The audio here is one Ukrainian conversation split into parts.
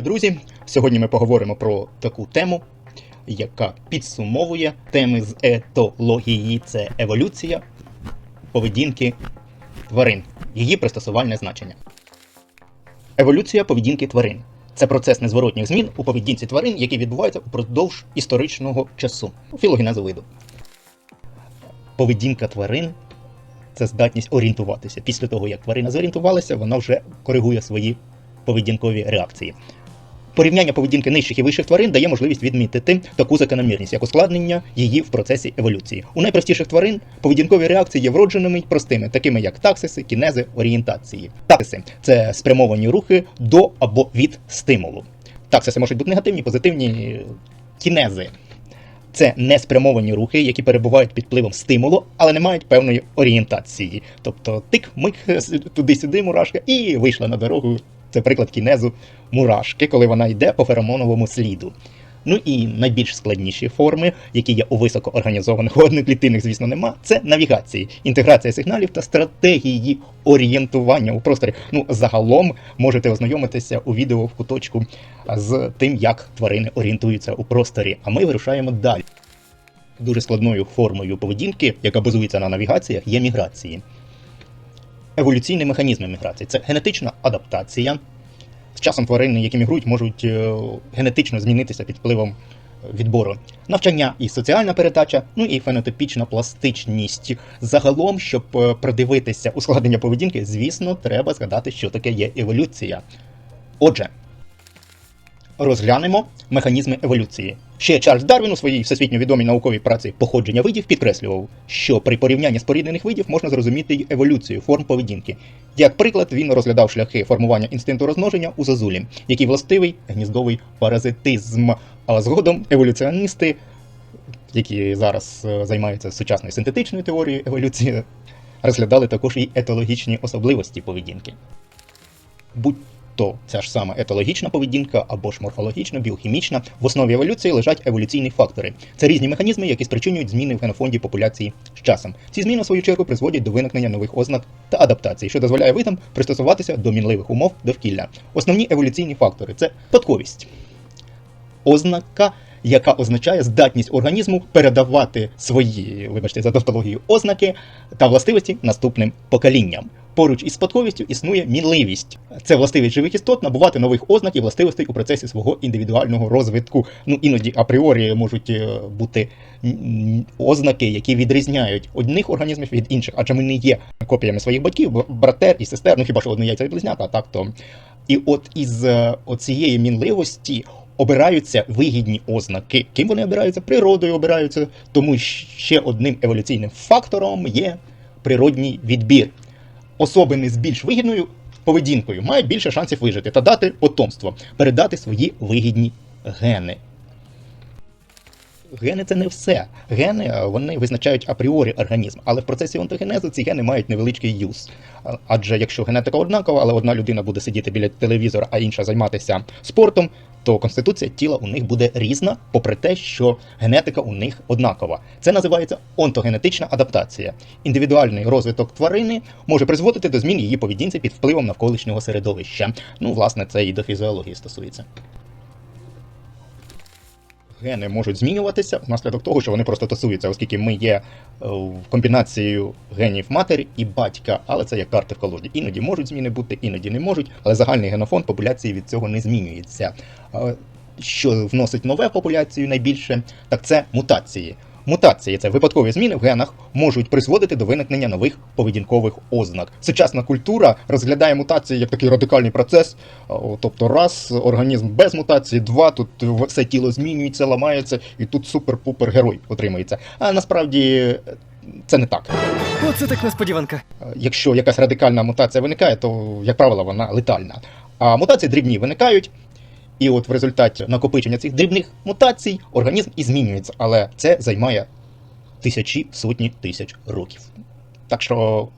Вітаю, друзі! Сьогодні ми поговоримо про таку тему, яка підсумовує теми з етології це еволюція поведінки тварин, її пристосувальне значення. Еволюція поведінки тварин це процес незворотніх змін у поведінці тварин, які відбуваються упродовж історичного часу, філогенезу виду. Поведінка тварин це здатність орієнтуватися. Після того, як тварина зорієнтувалася, вона вже коригує свої поведінкові реакції. Порівняння поведінки нижчих і вищих тварин дає можливість відмітити таку закономірність, як ускладнення її в процесі еволюції. У найпростіших тварин поведінкові реакції є вродженими й простими, такими як таксиси, кінези, орієнтації. Таксиси це спрямовані рухи до або від стимулу. Таксиси можуть бути негативні, позитивні кінези. Це неспрямовані рухи, які перебувають під впливом стимулу, але не мають певної орієнтації. Тобто тик-мик туди-сюди мурашка і вийшла на дорогу. Це приклад кінезу мурашки, коли вона йде по феромоновому сліду. Ну і найбільш складніші форми, які є у високоорганізованих одноклітинних, звісно, нема, це навігації, інтеграція сигналів та стратегії орієнтування у просторі. Ну, загалом можете ознайомитися у відео в куточку з тим, як тварини орієнтуються у просторі. А ми вирушаємо далі. Дуже складною формою поведінки, яка базується на навігаціях, є міграції. Еволюційні механізм міграції це генетична адаптація. З часом тварини, які мігрують, можуть е, генетично змінитися під впливом відбору. Навчання і соціальна передача, ну і фенотипічна пластичність. Загалом, щоб е, продивитися ускладнення поведінки, звісно, треба згадати, що таке є еволюція. Отже, розглянемо механізми еволюції. Ще Чарльз Дарвін у своїй всесвітньо відомій науковій праці походження видів підкреслював, що при порівнянні споріднених видів можна зрозуміти й еволюцію форм поведінки. Як приклад, він розглядав шляхи формування інстинкту розмноження у зазулі, який властивий гніздовий паразитизм. А згодом еволюціоністи, які зараз е, займаються сучасною синтетичною теорією еволюції, розглядали також і етологічні особливості поведінки. Будь то ця ж сама етологічна поведінка або ж морфологічна, біохімічна, в основі еволюції лежать еволюційні фактори. Це різні механізми, які спричинюють зміни в генофонді популяції з часом. Ці зміни, в свою чергу, призводять до виникнення нових ознак та адаптацій, що дозволяє видам пристосуватися до мінливих умов довкілля. Основні еволюційні фактори це спадковість, ознака. Яка означає здатність організму передавати свої, вибачте, за тавтологію, ознаки та властивості наступним поколінням. Поруч із спадковістю існує мінливість. Це властивість живих істот набувати нових ознак і властивостей у процесі свого індивідуального розвитку. Ну іноді апріорі можуть е, бути ознаки, які відрізняють одних організмів від інших, адже ми не є копіями своїх батьків, братер і сестер, ну хіба що одне яйця і близнята, так то. І от із е, оцієї мінливості обираються вигідні ознаки. Ким вони обираються? Природою обираються, тому ще одним еволюційним фактором є природній відбір особини з більш вигідною поведінкою мають більше шансів вижити та дати потомство, передати свої вигідні гени. Гени це не все. Гени е, вони визначають апріорі організм, але в процесі онтогенезу ці гени мають невеличкий юз. Адже якщо генетика однакова, але одна людина буде сидіти біля телевізора, а інша займатися спортом, то конституція тіла у них буде різна, попри те, що генетика у них однакова. Це називається онтогенетична адаптація. Індивідуальний розвиток тварини може призводити до змін її поведінці під впливом навколишнього середовища. Ну, власне, це і до фізіології стосується. Гени можуть змінюватися внаслідок того, що вони просто тасуються, оскільки ми є е, комбінацією генів матері і батька, але це як карти в колоді. Іноді можуть зміни бути, іноді не можуть, але загальний генофон популяції від цього не змінюється. Е, Що вносить нове в популяцію найбільше, так це мутації. Мутації це випадкові зміни в генах можуть призводити до виникнення нових поведінкових ознак. Сучасна культура розглядає мутації як такий радикальний процес. Тобто, раз організм без мутації, два тут все тіло змінюється, ламається, і тут супер-пупер герой отримується. А насправді е, це не так. Оце так несподіванка. Е, Якщо якась радикальна мутація виникає, то, як правило, вона летальна. А мутації дрібні виникають, і от в результаті накопичення цих дрібних мутацій організм і змінюється, але це займає тисячі, сотні тисяч років. Так що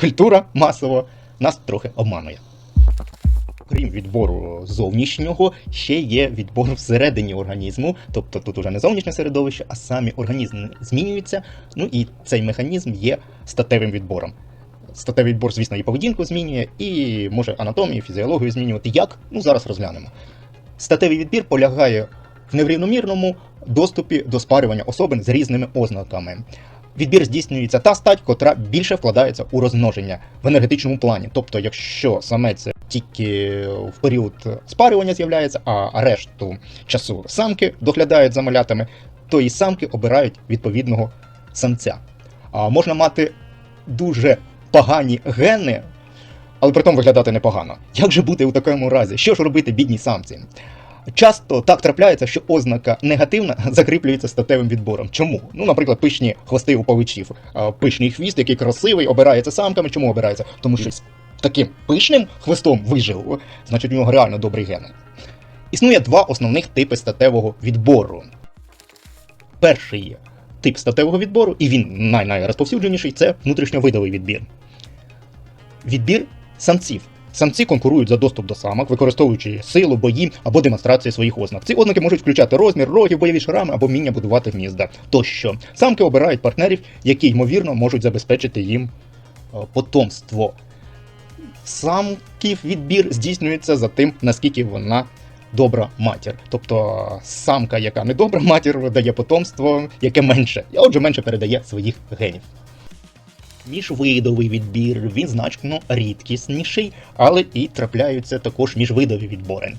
культура масово нас трохи обманує. Крім відбору зовнішнього, ще є відбор всередині організму, тобто тут уже не зовнішнє середовище, а самі організми змінюються. Ну і цей механізм є статевим відбором. Статевий відбор, звісно, і поведінку змінює, і може анатомію, фізіологію змінювати. Як? Ну зараз розглянемо. Статевий відбір полягає в неврівномірному доступі до спарювання особин з різними ознаками. Відбір здійснюється та стать, котра більше вкладається у розмноження в енергетичному плані. Тобто, якщо самець тільки в період спарювання з'являється, а решту часу самки доглядають за малятами, то і самки обирають відповідного самця. А можна мати дуже погані гени, але при тому виглядати непогано. Як же бути у такому разі? Що ж робити бідній самці? Часто так трапляється, що ознака негативна закріплюється статевим відбором. Чому? Ну, наприклад, пишні хвости у павичів, пишний хвіст, який красивий, обирається самками. Чому обирається? Тому що з таким пишним хвостом вижив, значить у нього реально добрі гени. Існує два основних типи статевого відбору. Перший тип статевого відбору, і він най- найрозповсюдженіший, це внутрішньовидовий відбір. Відбір самців. Самці конкурують за доступ до самок, використовуючи силу, бої або демонстрацію своїх ознак. Ці ознаки можуть включати розмір, рогів, бойові шрами або вміння будувати гнізда. Тощо самки обирають партнерів, які ймовірно можуть забезпечити їм е, потомство. Самків відбір здійснюється за тим, наскільки вона добра матір. Тобто самка, яка не добра матір, дає потомство, яке менше, а отже менше передає своїх генів. Міжвидовий відбір він значно рідкісніший, але і трапляються також міжвидові відбори.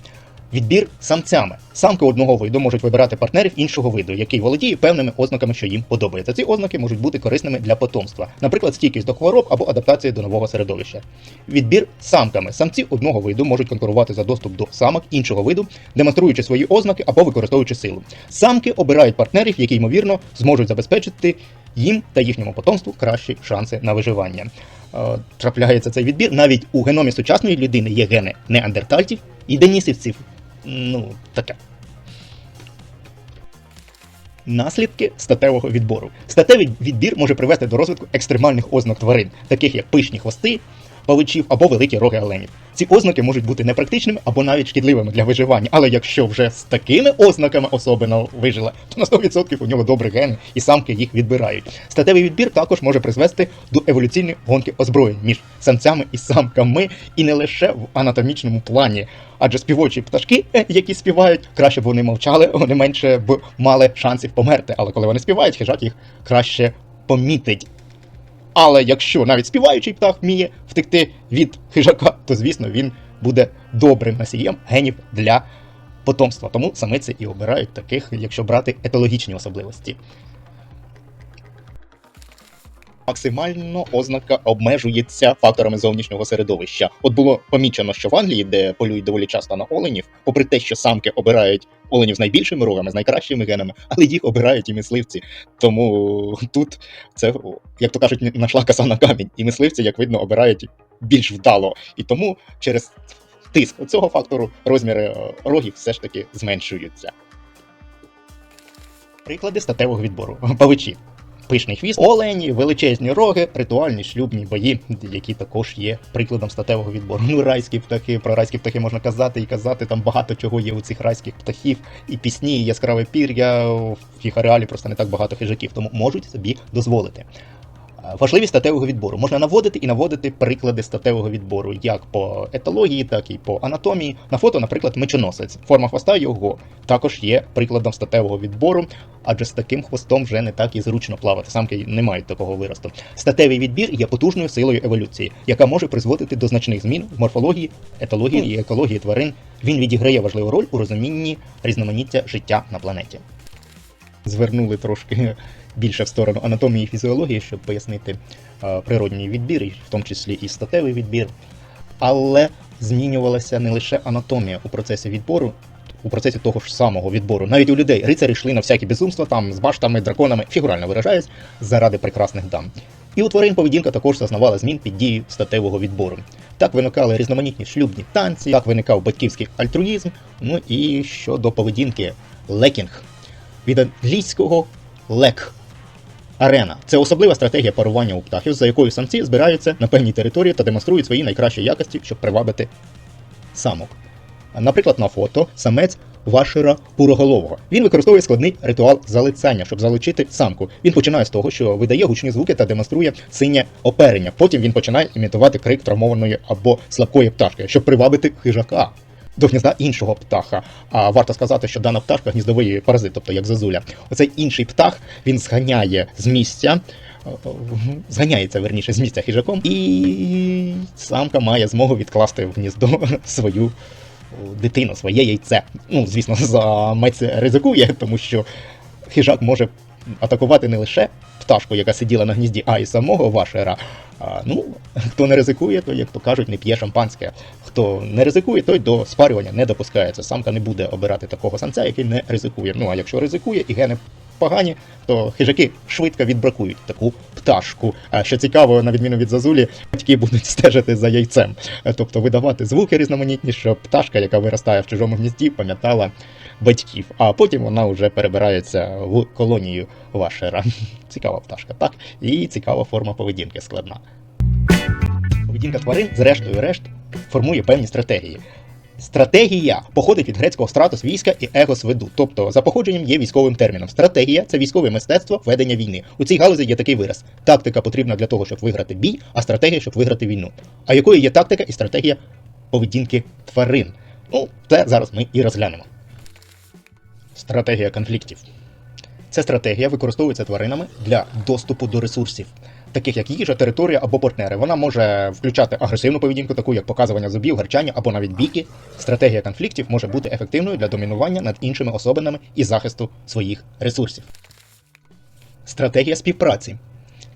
Відбір самцями. Самки одного виду можуть вибирати партнерів іншого виду, який володіє певними ознаками, що їм подобається. Ці ознаки можуть бути корисними для потомства, наприклад, стійкість до хвороб або адаптація до нового середовища. Відбір самками. Самці одного виду можуть конкурувати за доступ до самок іншого виду, демонструючи свої ознаки або використовуючи силу. Самки обирають партнерів, які ймовірно зможуть забезпечити їм та їхньому потомству кращі шанси на виживання. Е, Трапляється цей відбір. Навіть у геномі сучасної людини є гени неандертальців і денісівців. Ну, таке. Наслідки статевого відбору. Статевий відбір може привести до розвитку екстремальних ознак тварин, таких як пишні хвости, павичів або великі роги оленів. Ці ознаки можуть бути непрактичними або навіть шкідливими для виживання. Але якщо вже з такими ознаками особина вижила, то на 100% у нього добрі гени і самки їх відбирають. Статевий відбір також може призвести до еволюційної гонки озброєнь між самцями і самками, і не лише в анатомічному плані. Адже співочі пташки, е, які співають, краще б вони мовчали, вони менше б мали шансів померти. Але коли вони співають, хижак їх краще помітить. Але якщо навіть співаючий птах вміє втекти від хижака, то звісно він буде добрим носієм генів для потомства. Тому самиці і обирають таких, якщо брати етологічні особливості. Максимально ознака обмежується факторами зовнішнього середовища. От було помічено, що в Англії, де полюють доволі часто на оленів, попри те, що самки обирають оленів з найбільшими рогами, з найкращими генами, але їх обирають і мисливці. Тому тут це, як то кажуть, нашла коса на камінь. І мисливці, як видно, обирають більш вдало. І тому через тиск цього фактору розміри е, рогів все ж таки зменшуються. Приклади статевого відбору. Павичі. Пишний хвіст, олені, величезні роги, ритуальні шлюбні бої, які також є прикладом статевого відбору. Ну, райські птахи, про райські птахи можна казати і казати, там багато чого є у цих райських птахів, і пісні, і яскраве пір'я, в їх ареалі просто не так багато хижаків, тому можуть собі дозволити. Важливість статевого відбору можна наводити і наводити приклади статевого відбору як по етології, так і по анатомії. На фото, наприклад, мечоносець. Форма хвоста його також є прикладом статевого відбору, адже з таким хвостом вже не так і зручно плавати. Самки не мають такого виросту. Статевий відбір є потужною силою еволюції, яка може призводити до значних змін в морфології, етології і екології тварин. Він відіграє важливу роль у розумінні різноманіття життя на планеті. Звернули трошки більше в сторону анатомії і фізіології, щоб пояснити е, природній відбір, в тому числі і статевий відбір. Але змінювалася не лише анатомія у процесі відбору, у процесі того ж самого відбору. Навіть у людей рицарі йшли на всякі безумства там з баштами, драконами, фігурально виражаюсь, заради прекрасних дам. І у тварин поведінка також зазнавала змін під дією статевого відбору. Так виникали різноманітні шлюбні танці, так виникав батьківський альтруїзм. Ну і щодо поведінки лекінг від англійського лек. Арена це особлива стратегія парування у птахів, за якою самці збираються на певній території та демонструють свої найкращі якості, щоб привабити самок. Наприклад, на фото самець вашера пуроголового. Він використовує складний ритуал залицяння, щоб залучити самку. Він починає з того, що видає гучні звуки та демонструє синє оперення. Потім він починає імітувати крик травмованої або слабкої пташки, щоб привабити хижака. До гнізда іншого птаха. А варто сказати, що дана пташка гніздовий паразит, тобто як зозуля. Оцей інший птах він зганяє з місця. Зганяється верніше з місця хижаком, і самка має змогу відкласти в гніздо свою дитину, своє яйце. Ну, звісно, самець ризикує, тому що хижак може атакувати не лише пташку, яка сиділа на гнізді, а й самого вашера. А, ну, хто не ризикує, той, як то кажуть, не п'є шампанське. Хто не ризикує, той до спарювання не допускається. Самка не буде обирати такого самця, який не ризикує. Ну а якщо ризикує і гени погані, то хижаки швидко відбракують таку пташку. А що цікаво, на відміну від зазулі, батьки будуть стежити за яйцем, тобто видавати звуки різноманітні, щоб пташка, яка виростає в чужому гнізді, пам'ятала батьків. А потім вона вже перебирається в колонію вашера. Цікава пташка, так? І цікава форма поведінки складна. Поведінка тварин, зрештою решт, формує певні стратегії. Стратегія походить від грецького стратус війська і егос веду, тобто за походженням є військовим терміном. Стратегія це військове мистецтво ведення війни. У цій галузі є такий вираз: тактика потрібна для того, щоб виграти бій, а стратегія, щоб виграти війну. А якою є тактика і стратегія поведінки тварин? Ну, це зараз ми і розглянемо. Стратегія конфліктів. Ця стратегія використовується тваринами для доступу до ресурсів, таких як їжа, територія або партнери. Вона може включати агресивну поведінку, таку як показування зубів, гарчання або навіть бійки. Стратегія конфліктів може бути ефективною для домінування над іншими особинами і захисту своїх ресурсів. Стратегія співпраці.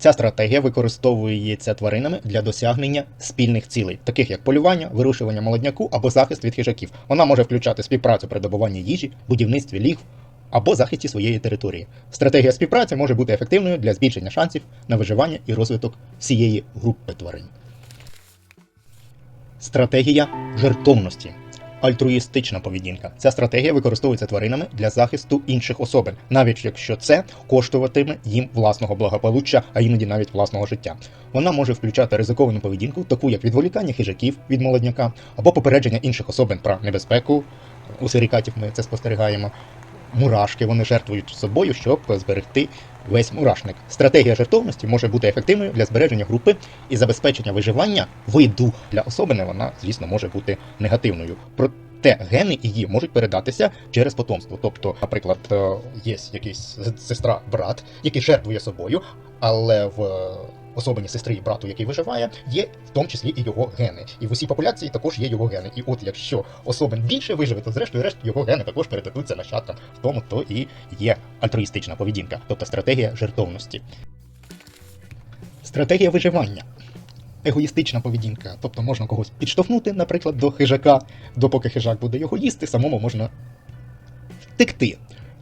Ця стратегія використовується тваринами для досягнення спільних цілей, таких як полювання, вирушування молодняку або захист від хижаків. Вона може включати співпрацю при добуванні їжі, будівництві лігв або захисті своєї території. Стратегія співпраці може бути ефективною для збільшення шансів на виживання і розвиток всієї групи тварин. Стратегія жертовності. Альтруїстична поведінка. Ця стратегія використовується тваринами для захисту інших особин, навіть якщо це коштуватиме їм власного благополуччя, а іноді навіть власного життя. Вона може включати ризиковану поведінку, таку як відволікання хижаків від молодняка, або попередження інших особин про небезпеку. У сирікатів ми це спостерігаємо. Мурашки вони жертвують собою, щоб зберегти весь мурашник. Стратегія жертовності може бути ефективною для збереження групи і забезпечення виживання виду для особини. Вона, звісно, може бути негативною. Проте гени її можуть передатися через потомство. Тобто, наприклад, е, є якийсь сестра, брат, який жертвує собою, але в особині сестри і брату, який виживає, є в тому числі і його гени. І в усій популяції також є його гени. І от якщо особин більше виживе, то зрештою решт його гени також передадуться нащадкам. В тому то і є альтруїстична поведінка, тобто стратегія жертовності. Стратегія виживання. Егоїстична поведінка, тобто можна когось підштовхнути, наприклад, до хижака, допоки хижак буде його їсти, самому можна втекти.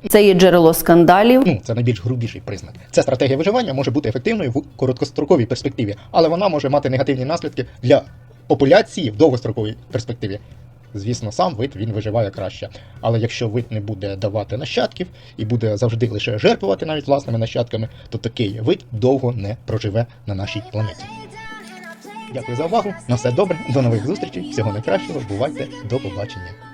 Це є джерело скандалів. Це найбільш грубіший признак. Ця стратегія виживання може бути ефективною в короткостроковій перспективі, але вона може мати негативні наслідки для популяції в довгостроковій перспективі. Звісно, сам вид він виживає краще. Але якщо вид не буде давати нащадків і буде завжди лише жертвувати навіть власними нащадками, то такий вид довго не проживе на нашій планеті. Дякую за увагу. На все добре, до нових зустрічей, всього найкращого. Бувайте, до побачення.